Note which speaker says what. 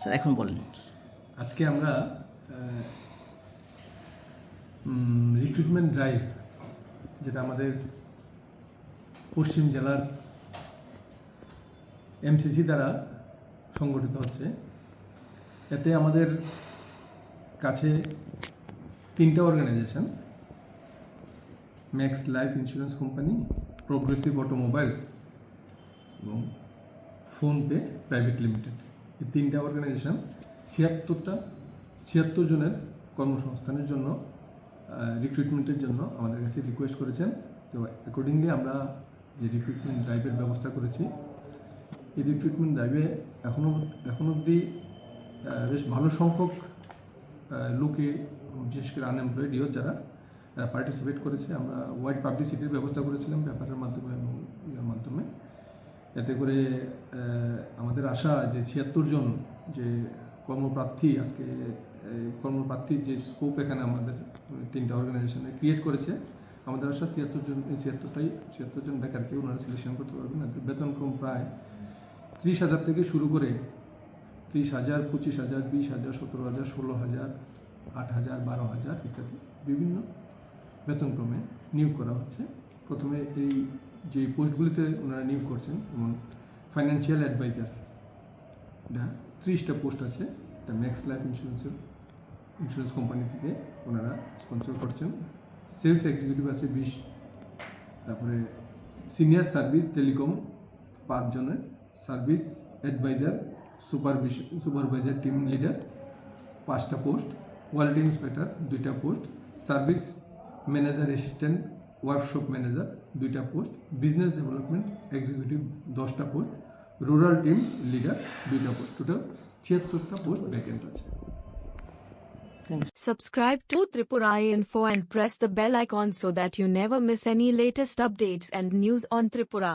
Speaker 1: Sir এখন বলেন।
Speaker 2: আজকে আমরা রিক্রুটমেন্ট ড্রাইভ যেটা আমাদের পশ্চিম জেলার এমসিসি দ্বারা সংগঠিত হচ্ছে এতে আমাদের কাছে তিনটা organisation Max Life Insurance company Progressive Automobiles PhonePe Private Limited. এই তিনটা অর্গানাইজেশন ছিয়াত্তরটা, ছিয়াত্তর জনের কর্মসংস্থানের জন্য রিক্রুটমেন্টের জন্য আমাদের কাছে রিকোয়েস্ট করেছেন। তো অ্যাকর্ডিংলি আমরা যে রিক্রুটমেন্ট ড্রাইভের ব্যবস্থা করেছি, এই রিক্রুটমেন্ট ড্রাইভে এখনও এখন অবধি বেশ ভালো সংখ্যক লোকে, বিশেষ করে আনএমপ্লয়েড যারা পার্টিসিপেট করেছে। আমরা ওয়াইড পাবলিসিটির ব্যবস্থা করেছিলাম পেপারের মাধ্যমে এবং ইয়ের মাধ্যমে। এতে করে আমাদের আশা যে ছিয়াত্তর জন যে কর্মপ্রার্থী আজকে কর্মপ্রার্থীর যে স্কোপ এখানে আমাদের তিনটা অর্গানাইজেশনে ক্রিয়েট করেছে, আমাদের আশা ছিয়াত্তর জন ছিয়াত্তরটাই, ছিয়াত্তর জন বেকারকে ওনারা সিলেকশন করতে পারবেন। এতে বেতনক্রম প্রায় ত্রিশ হাজার থেকে শুরু করে ত্রিশ হাজার, পঁচিশ হাজার, বিশ হাজার, সতেরো হাজার, ষোলো হাজার, আট হাজার, বারো হাজার ইত্যাদি বিভিন্ন বেতনক্রমে নিয়োগ করা হচ্ছে। প্রথমে এই যে পোস্টগুলিতে ওনারা নিয়োগ করছেন, যেমন ফাইন্যান্সিয়াল অ্যাডভাইজার এটা ত্রিশটা পোস্ট আছে, এটা ম্যাক্স লাইফ ইন্স্যুরেন্সের ইন্স্যুরেন্স কোম্পানি থেকে ওনারা স্পন্সর করছেন। সেলস এক্সিকিউটিভ আছে বিশ, তারপরে সিনিয়র সার্ভিস টেলিকম পাঁচজনের service advisor supervision supervisor team leader পাঁচটা পোস্ট কোয়ালিটি ইন্সপেক্টর দুইটা post service manager assistant workshop manager দুইটা পোস্ট বিজনেস ডেভেলপমেন্ট এক্সিকিউটিভ দশটা পোস্ট রুরাল টিম লিডার দুইটা পোস্ট টোটাল ছিয়াত্তরটা পোস্ট ভ্যাকেন্ট আছে
Speaker 3: Subscribe to Tripura Info and press the bell icon so that you never miss any latest updates and news on Tripura.